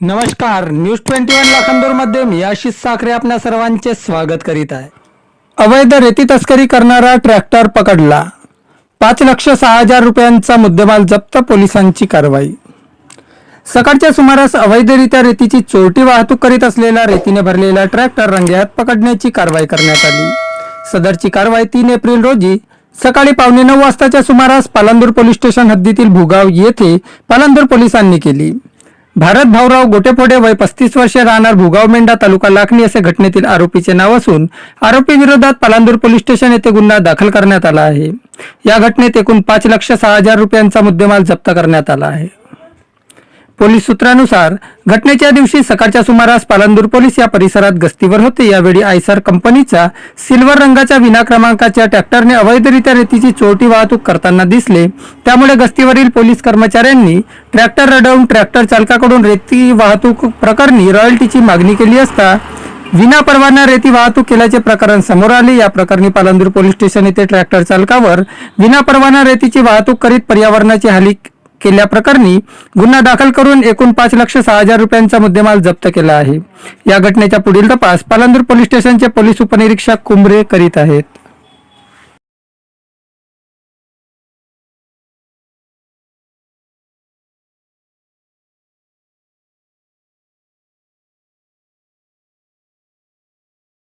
नमस्कार news twenty one लाखांदूरमध्ये मी आशिष साखरे आपल्या सर्वांचे स्वागत करीत आहे. अवैध रेती तस्करी करणारा ट्रॅक्टर पकडला. पाच लक्ष सहा हजार रुपयांचा मुद्देमाल जप्त पोलिसांची कारवाई. सकाळच्या सुमारास अवैधरित्या रेतीची चोरटी वाहतूक करीत असलेला रेतीने भरलेला ट्रॅक्टर रंगेहात पकडण्याची कारवाई करण्यात आली. सदरची कारवाई तीन एप्रिल रोजी सकाळी पावणे नऊ वाजताच्या सुमारास पालंदूर पोलीस स्टेशन हद्दीतील भुगाव येथे पालांदूर पोलिसांनी केली. भारत भाऊराव गोटेफोडे वय पस्तीस वर्षे राहणार भुगाव मेंढा तालुका लाखणी असे घटनेतील आरोपीचे नाव असून आरोपी विरोधात पालांदूर पोलीस स्टेशन येथे गुन्हा दाखल करण्यात आला आहे. या घटनेत एकूण पाच लक्ष सहा हजार रुपयांचा मुद्देमाल जप्त करण्यात आला आहे. पोलीस सूत्रानुसार घटनेच्या दिवशी सकाळच्या सुमारास पालंदूर पोलीस या परिसरात गस्तीवर होते. यावेळी आयसर कंपनीचा सिल्वर रंगाच्या विना क्रमांकाच्या ट्रॅक्टरने अवैधरित्या रेतीची चोरटी वाहतूक करताना दिसले. त्यामुळे गस्तीवरील पोलीस कर्मचाऱ्यांनी ट्रॅक्टर रडवून ट्रॅक्टर चालकाकडून रेती वाहतूक प्रकरणी रॉयल्टीची मागणी केली असता विना परवाना रेती वाहतूक केल्याचे प्रकरण समोर आले. या प्रकरणी पालंदूर पोलीस स्टेशन येथे ट्रॅक्टर चालकावर विना परवाना रेतीची वाहतूक करीत पर्यावरणाची हानी केल्याप्रकरणी गुन्हा दाखल करून एकूण पाच लक्ष सहा हजार रुपयांचा मुद्देमाल जप्त केला आहे. या घटनेचा पुढील तपास पालंदूर पोलीस स्टेशनचे पोलीस उपनिरीक्षक कुंबरे करीत आहेत.